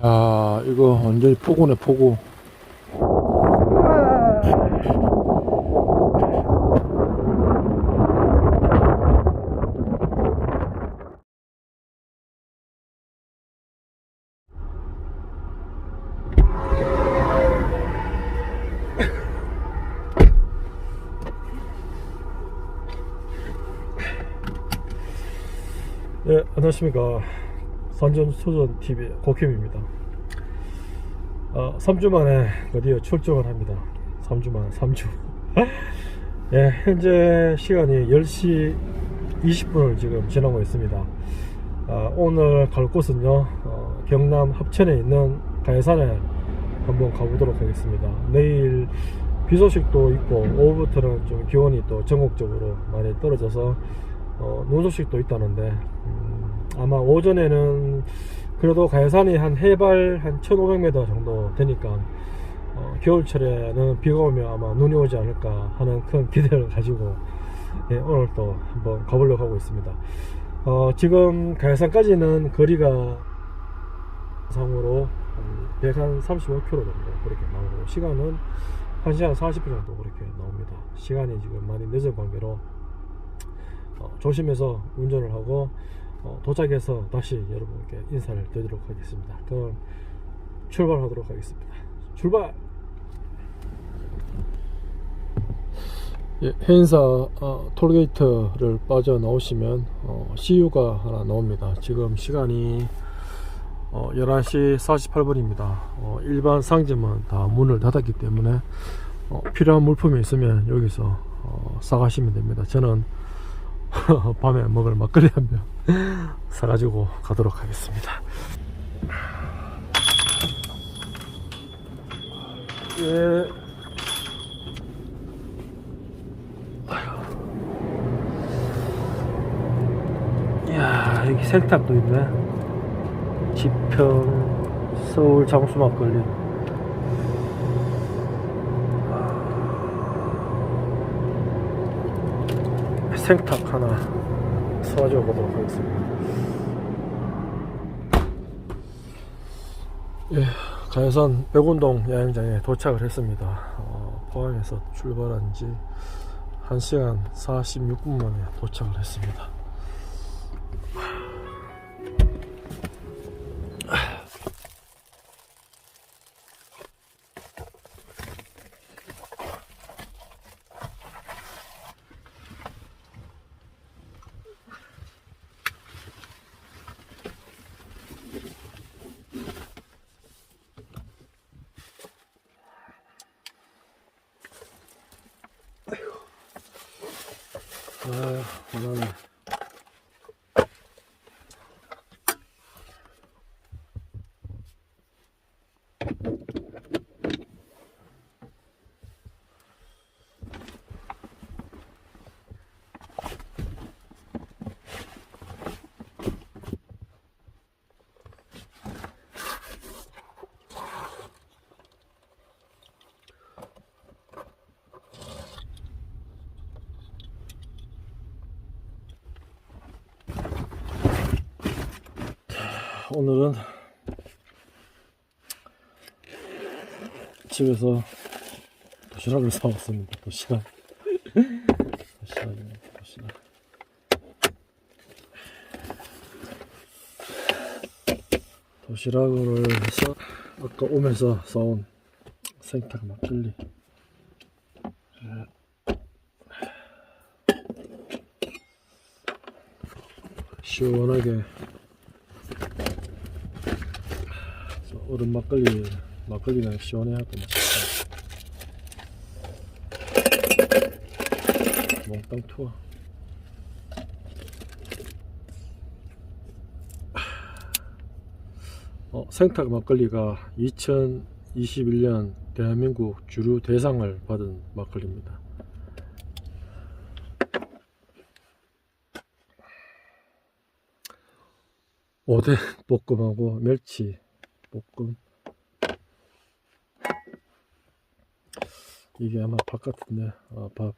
아 이거 완전히 폭우네 폭우. 네 안녕하십니까 산전 소전 TV 고캠입니다. 어, 3주 만에 드디어 출정을 합니다. 3주 만에 3주. 예, 현재 시간이 10시 20분을 지금 지나고 있습니다. 아, 오늘 갈 곳은요, 어, 경남 합천에 있는 가해산에 한번 가보도록 하겠습니다. 내일 비 소식도 있고, 오후부터는 좀 기온이 또 전국적으로 많이 떨어져서, 어, 눈 소식도 있다는데, 음, 아마 오전에는 그래도 가야산이 한 해발 한 1500m 정도 되니까 어, 겨울철에는 비가 오면 아마 눈이 오지 않을까 하는 큰 기대를 가지고 예, 오늘 또 한번 가보려고 하고 있습니다. 어, 지금 가야산까지는 거리가 상으로 한 135km 정도 그렇게 나오고 시간은 1시간 40분 정도 그렇게 나옵니다. 시간이 지금 많이 늦은 관계로 어, 조심해서 운전을 하고 어, 도착해서 다시 여러분께 인사를 드리도록 하겠습니다. 그럼 출발하도록 하겠습니다. 출발! 예, 해인사 어, 톨게이트를 빠져나오시면 어, CU가 하나 나옵니다. 지금 시간이 어, 11시 48분입니다. 어, 일반 상점은 다 문을 닫았기 때문에 어, 필요한 물품이 있으면 여기서 어, 사가시면 됩니다. 저는 밤에 먹을 막걸리 한 병 사가지고 가도록 하겠습니다. 예. 여기 생탁도 있네. 지평, 서울 장수 막걸리. 생탁 하나 사가지고 가도록 하겠습니다. 예, 가야산 백운동 야영장에 도착을 했습니다. 어, 포항에서 출발한 지 1시간 46분 만에 도착을 했습니다. 아, 원하네. 오늘은 집에서 도시락을 사왔습니다. 도시락. 도시락입니다. 도시락. 도시락을 해서 아까 오면서 사온 생탁 막걸리. 시원하게 얼음 막걸리 막걸리가 시원해갖고 맛있다. 몽땅 투어. 어, 생탁 막걸리가 2021년 대한민국 주류 대상을 받은 막걸리입니다. 오뎅 볶음하고 멸치 볶음. 이게 아마 밥 같은데 어, 밥.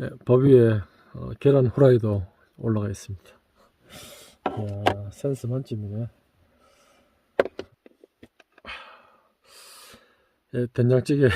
예, 밥 위에 어, 계란 후라이도 올라가 있습니다. 이야 센스 만점이네. 예, 된장찌개.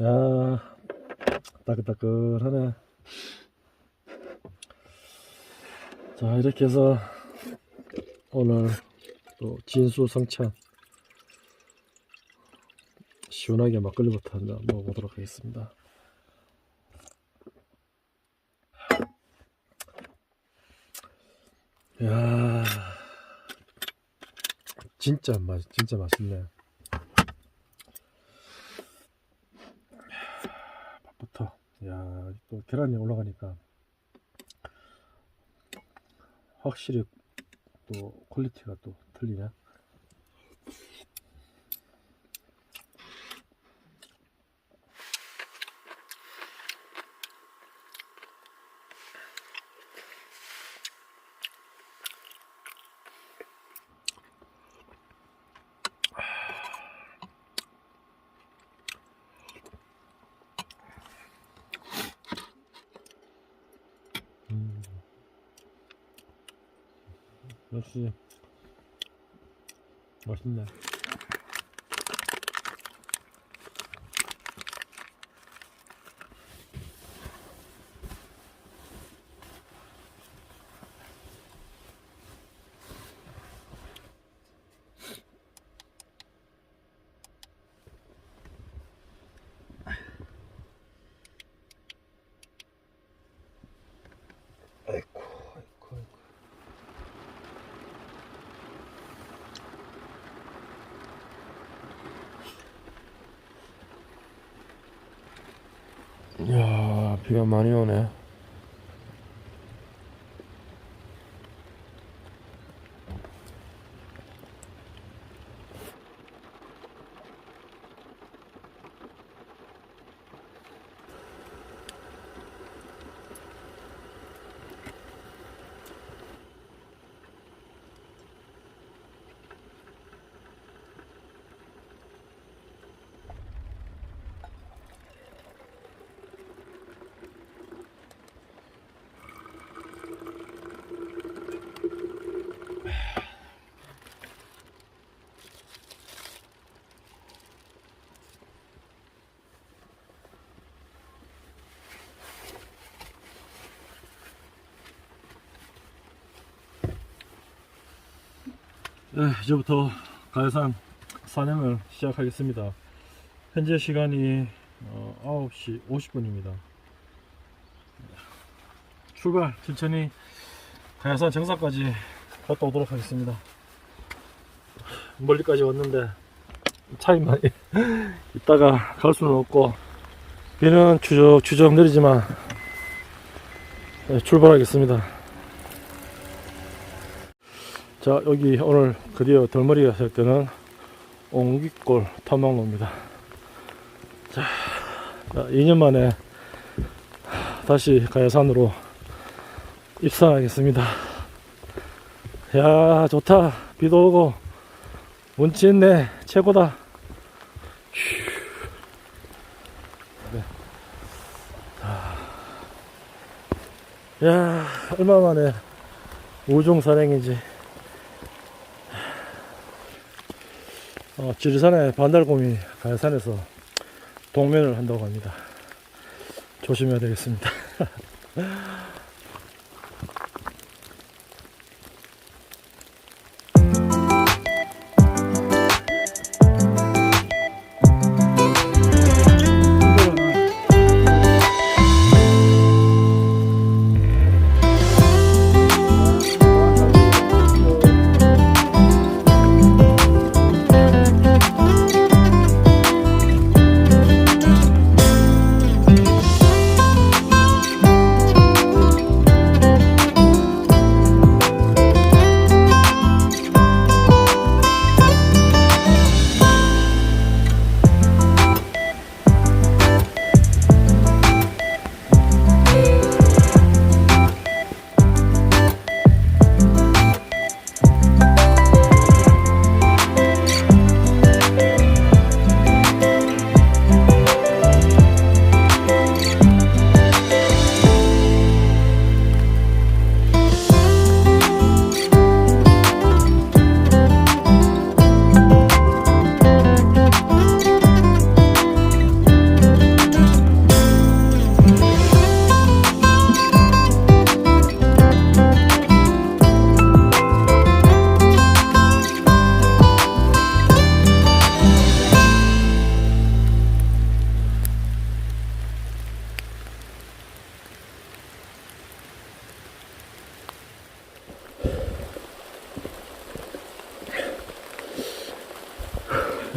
야 따끈따끈하네. 자 이렇게 해서 오늘 또 진수 성찬 시원하게 막걸리부터 한잔 먹어보도록 하겠습니다. 야, 진짜 맛, 진짜 맛있네. 밥부터, 야, 또 계란이 올라가니까 확실히 또 퀄리티가 또 틀리네. 역시 맛있네. 아이고, 아이고, 아이고. 이 야, 비가 많이 오네. 네, 이제부터 가야산 산행을 시작하겠습니다. 현재 시간이 어, 9시 50분입니다. 출발 천천히 가야산 정상까지 갔다 오도록 하겠습니다. 멀리까지 왔는데 차이만 있다가 갈 수는 없고 비는 추적 추적 내리지만 네, 출발하겠습니다. 자 여기 오늘 드디어 덜머리가 설 때는 옹기골 탐방로입니다 자 2년 만에 다시 가야산으로 입산하겠습니다 야 좋다 비도 오고 운치 있네 최고다 휴. 네. 자. 야 얼마 만에 우중 산행이지 어, 지리산의 반달곰이 가야산에서 동면을 한다고 합니다. 조심해야 되겠습니다.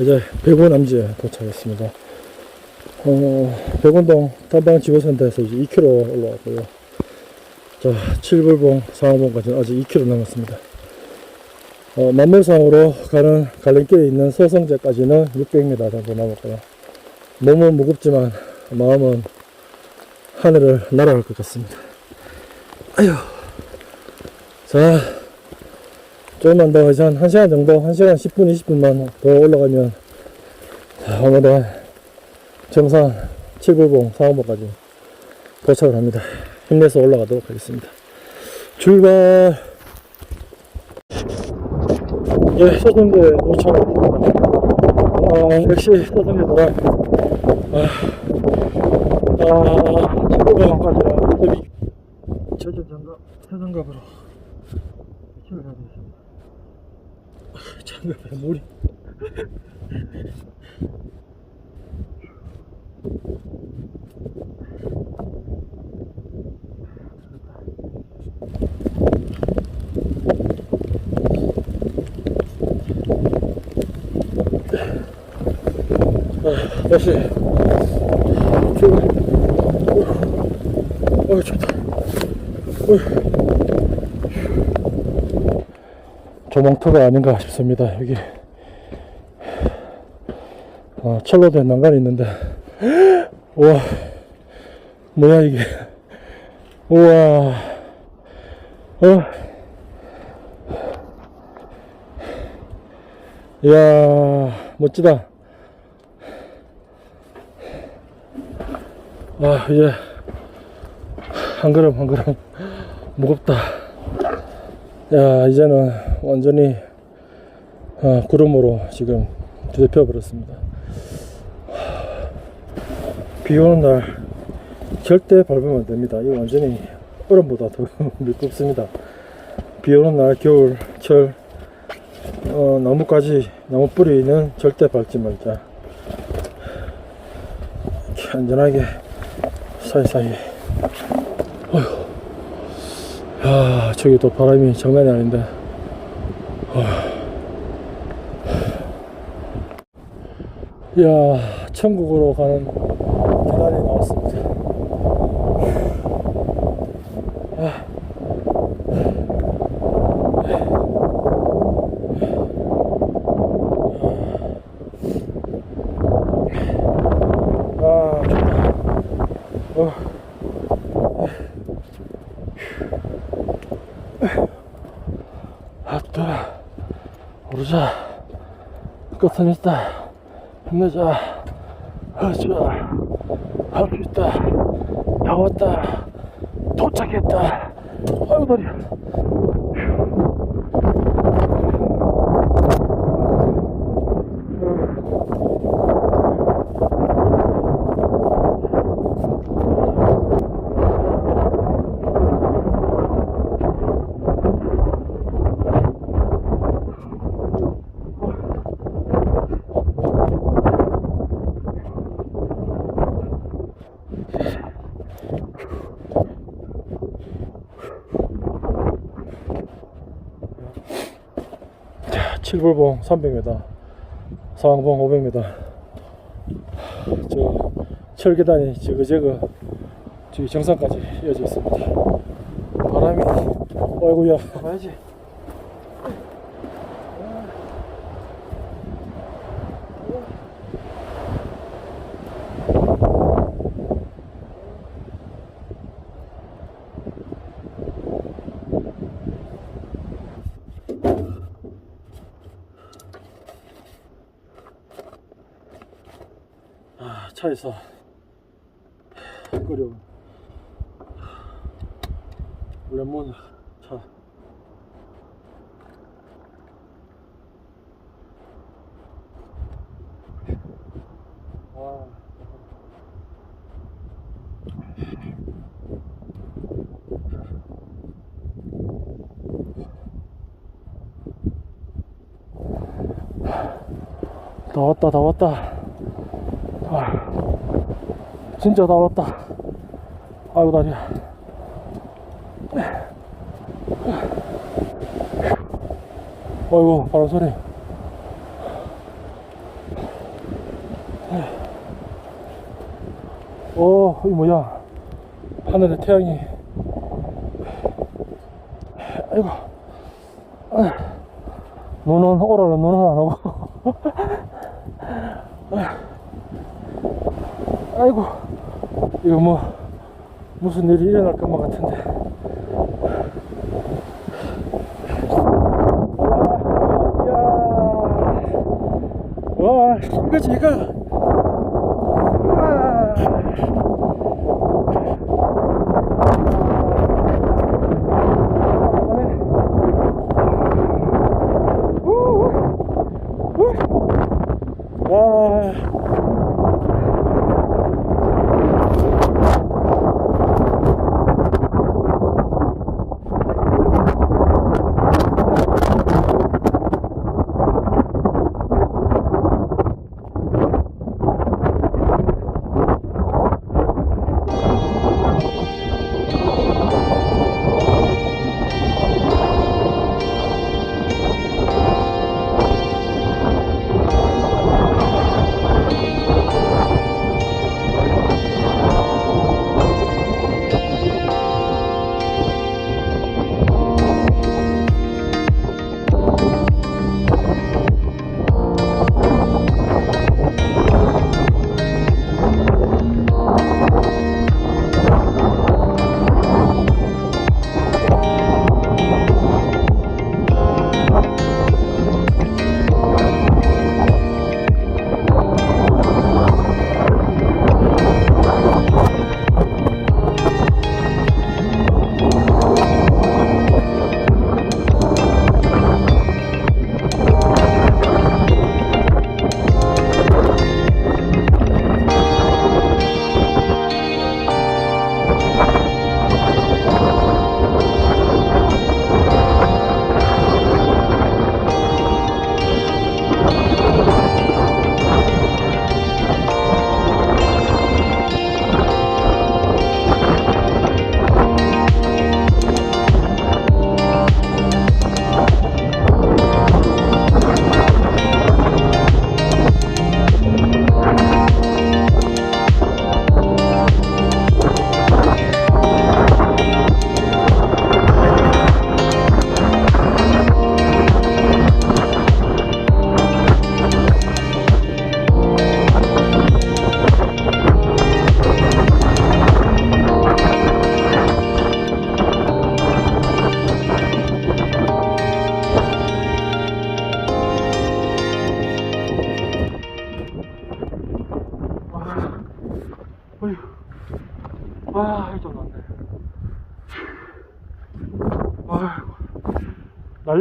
이제 백원암지에 도착했습니다. 어, 백원동 단방지구센터에서 이제 2km 올라왔고요. 자, 칠불봉 상암봉까지 아직 2km 남았습니다. 어, 만물상으로 가는 갈림길에 있는 서성제까지는 600m 정도 남았고요. 몸은 무겁지만 마음은 하늘을 날아갈 것 같습니다. 아휴. 자, 조금만 더, 이제 한 1시간 정도, 1시간 10분, 20분만 더 올라가면, 자, 오늘은 정상 7불봉 상암봉까지 도착을 합니다. 힘내서 올라가도록 하겠습니다. 출발! 예, 서성대 도착합니다. 아, 역시 서성대 도라. 아, 아, 7불봉까지는 여기 제주 장갑, 해장갑으로 키를 해야 되겠습니다. 장갑에 물이. 아, 다시 출발. 어, 좋다. 조망터가 아닌가 싶습니다. 여기. 어, 철로 된 난간이 있는데. 우와. 뭐야 이게. 우와. 어? 이야 멋지다. 아 이제. 한 걸음 한 걸음. 무겁다 야 이제는 완전히 어, 구름으로 지금 뒤덮여 버렸습니다. 비 오는 날 절대 밟으면 안 됩니다. 이거 완전히 얼음보다 더 미끄럽습니다. 비 오는 날 겨울 철 어, 나뭇가지 나무 뿌리는 절대 밟지 말자. 안전하게 사이사이. 어휴 야, 저기 또 바람이 장난이 아닌데. 야, 천국으로 가는 계단이 나왔습니다. 아. 아, 좋다. 어. 아따 오르자 끝은 있다. 힘내자 하자 할수 있다. 다 왔다. 도착했다. 아이고 다리 야 칠불봉 300m 상봉 500m 저 철계단이 저거저거 저기 정상까지 이어져 있습니다. 바람이 아이고야. 가야지 아, 차에서 끓여 레몬 차 아, 다 왔다 다 왔다 아, 진짜 다 왔다. 아유, 다리야. 아이고, 바람 소리. 어, 이 뭐야. 하늘에 태양이. 아이고. 눈은 오라는 눈은 안 오고. 아이고. 이거 뭐, 무슨 일이 일어날 것만 같은데. 와, 이거지, 이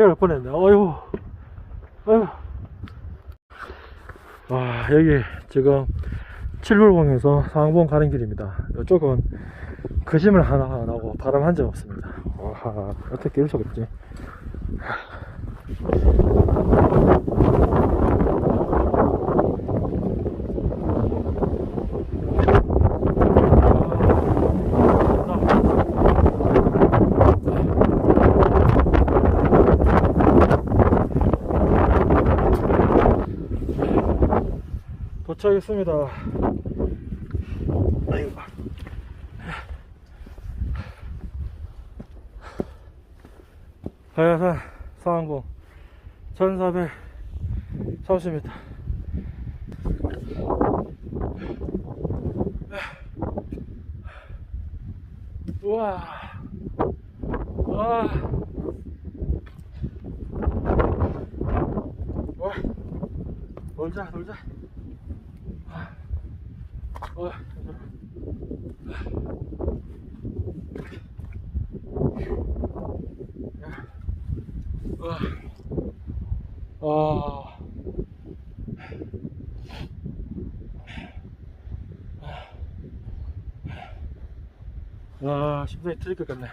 날 뻔했네. 어휴. 어휴. 와, 여기 지금 칠불봉에서 상봉 가는 길입니다. 이쪽은 거짓말 하나 안 하고 바람 한 점 없습니다. 와, 어떻게 이럴 수가 있지? 도착했습니다. 가야산 상항공 1430m. 우와. 와. 와. 놀자, 놀자. 어, 아, 아, 심장이 터질 것 같네.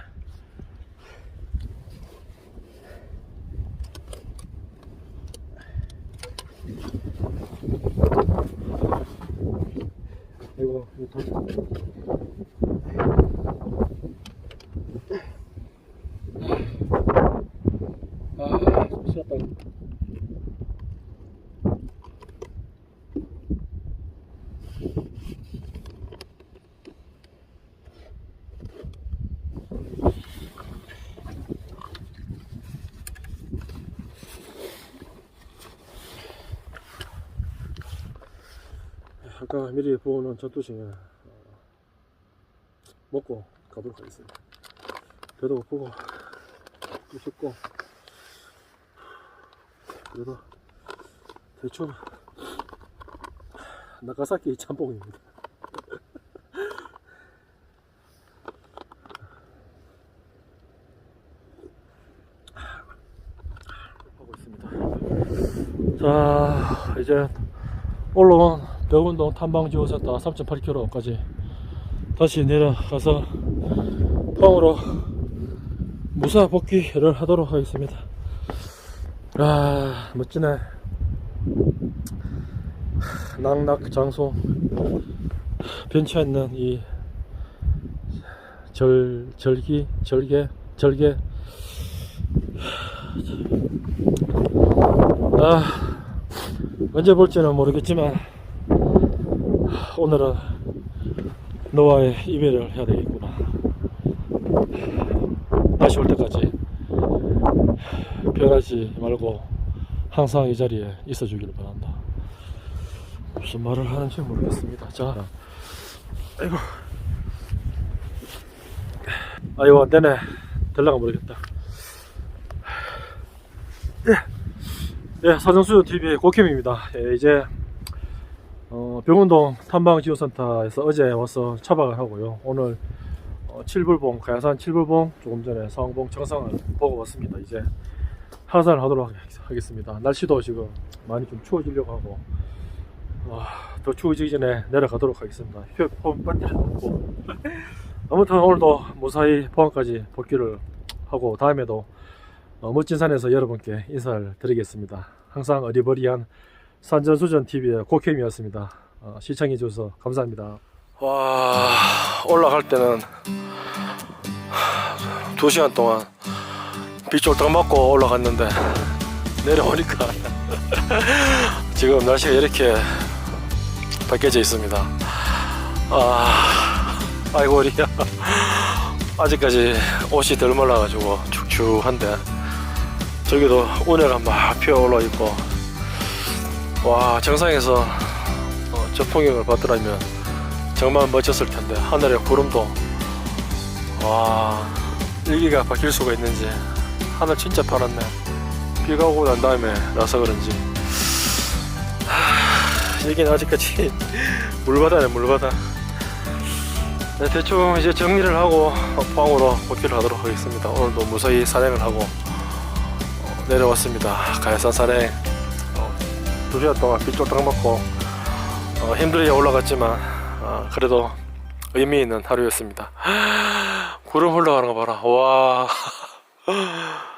이거, 더. 아, 좀 쉬었다. 아까 미리 부어놓은 전투식에 어, 먹고 가도록 하겠습니다. 배도 고프고 또 춥고 그래도 대충 나가사키 짬뽕입니다. 하고 있습니다. 자, 이제 올라온 벽운동 탐방지오센터 3.8km까지 다시 내려가서 펑으로 무사 복귀를 하도록 하겠습니다. 아, 멋지네. 낙낙 장소 변치 않는 이 절, 절기, 절개, 절개. 아, 언제 볼지는 모르겠지만, 오늘은 너와의 이별을 해야 되겠구나. 다시 올 때까지 변하지 말고 항상 이 자리에 있어 주기를 바란다. 무슨 말을 하는지 모르겠습니다. 자, 아이고. 아이고, 안 되네. 될라가 모르겠다. 예, 예 사정수전 TV의 고캠입니다. 예, 이제, 어, 병운동 탐방지구센터에서 어제 와서 차박을 하고요. 오늘, 어, 칠불봉, 가야산 칠불봉, 조금 전에 상봉 정상을 보고 왔습니다. 이제, 하산을 하도록 하겠- 하겠습니다. 날씨도 지금 많이 좀 추워지려고 하고, 와, 더 추워지기 전에 내려가도록 하겠습니다. 휴대폰 배터리 없고. 아무튼 오늘도 무사히 포항까지 복귀를 하고 다음에도 어, 멋진 산에서 여러분께 인사를 드리겠습니다. 항상 어리버리한 산전수전 TV의 고캠이었습니다. 어, 시청해 주셔서 감사합니다. 와 올라갈 때는 두 시간 동안 빗쫄딱 맞고 올라갔는데 내려오니까 지금 날씨가 이렇게 밝게져 있습니다. 아, 아이고 우리야. 아직까지 옷이 덜 말라가지고 축축한데 저기도 운해가 막 피어 올라 있고 와 정상에서 어, 저 풍경을 봤더라면 정말 멋졌을 텐데 하늘에 구름도. 와 일기가 바뀔 수가 있는지. 하늘 진짜 파랗네. 비가 오고 난 다음에 나서 그런지. 하, 여기는 아직까지 물바다네 물바다. 네, 대충 이제 정리를 하고 포항으로 복귀를 하도록 하겠습니다. 오늘도 무사히 산행을 하고 어, 내려왔습니다. 가야산 산행. 어, 두 시간 동안 빗쫄딱 먹고 어, 힘들게 올라갔지만 어, 그래도 의미 있는 하루였습니다. 구름 흘러가는 거 봐라. 와